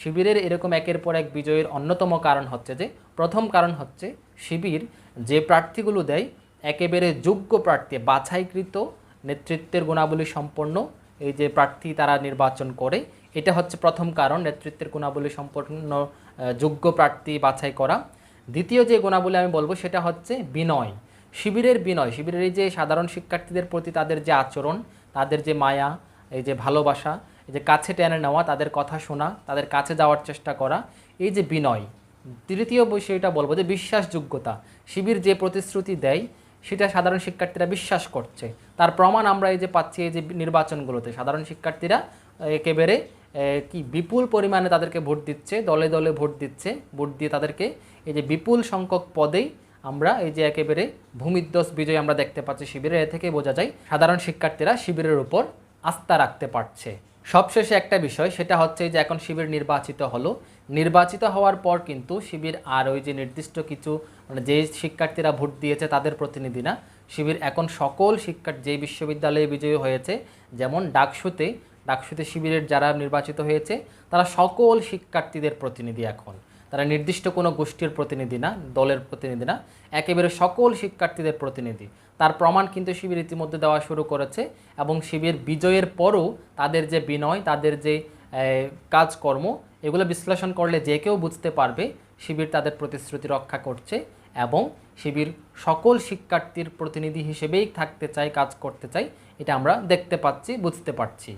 শিবিরের এরকম একের পর এক বিজয়ের অন্যতম কারণ হচ্ছে যে, প্রথম কারণ হচ্ছে শিবির যে প্রার্থীগুলো দেয়, একেবারে যোগ্য প্রার্থী, বাছাইকৃত, নেতৃত্বের গুণাবলী সম্পন্ন এই যে প্রার্থী তারা নির্বাচন করে, এটা হচ্ছে প্রথম কারণ, নেতৃত্বের গুণাবলী সম্পন্ন যোগ্য প্রার্থী বাছাই করা। দ্বিতীয় যে গুণাবলী আমি বলব সেটা হচ্ছে বিনয়। শিবিরের বিনয়, শিবিরের এই যে সাধারণ শিক্ষার্থীদের প্রতি তাদের যে আচরণ, তাদের যে মায়া, এই যে ভালোবাসা এই যে কাছে টেনে নেওয়া, তাদের কথা শোনা, তাদের কাছে যাওয়ার চেষ্টা করা, এই যে বিনয়, তৃতীয় বিষয়টা বলব যে বিশ্বাসযোগ্যতা, শিবির যে প্রতিশ্রুতি দেয়, সেটা সাধারণ শিক্ষার্থীরা বিশ্বাস করছে। তার প্রমাণ আমরা এই যে পাচ্ছি এই যে নির্বাচনগুলোতে, সাধারণ শিক্ষার্থীরা, একেবারে কি বিপুল পরিমাণে তাদেরকে ভোট দিচ্ছে, দলে দলে ভোট দিচ্ছে, ভোট দিয়ে তাদেরকে এই যে বিপুল সংখ্যক পদেই আমরা এই যে একেবারে ভূমিধ্বস বিজয় আমরা দেখতে পাচ্ছি শিবিরের এ থেকে বোঝা যায়, সাধারণ শিক্ষার্থীরা শিবিরের উপর আস্থা রাখতে পারছে। সবশেষে একটা বিষয়, সেটা হচ্ছে যে এখন শিবির নির্বাচিত হলো। নির্বাচিত হওয়ার পর কিন্তু শিবির আর ওই যে নির্দিষ্ট কিছু মানে যে শিক্ষার্থীরা ভোট দিয়েছে তাদের প্রতিনিধি না, শিবির এখন সকল শিক্ষার্থী যে বিশ্ববিদ্যালয়ে বিজয়ী হয়েছে, যেমন ডাকসুতে ডাকসুতে শিবিরের যারা নির্বাচিত হয়েছে, তারা সকল শিক্ষার্থীদের প্রতিনিধি এখন। তারা নির্দিষ্ট কোনো গোষ্ঠীর প্রতিনিধি না, দলের প্রতিনিধি না, একেবারে সকল শিক্ষার্থীদের প্রতিনিধি। তার প্রমাণ কিন্তু শিবির ইতিমধ্যে দেওয়া শুরু করেছে এবং শিবির বিজয়ের পরও তাদের যে বিনয়, তাদের যে কাজকর্ম, এগুলো বিশ্লেষণ করলে যে কেউ বুঝতে পারবে শিবির তাদের প্রতিশ্রুতি রক্ষা করছে এবং শিবির সকল শিক্ষার্থীর প্রতিনিধি হিসেবেই থাকতে চায়, কাজ করতে চায়, এটা আমরা দেখতে পাচ্ছি, বুঝতে পারছি।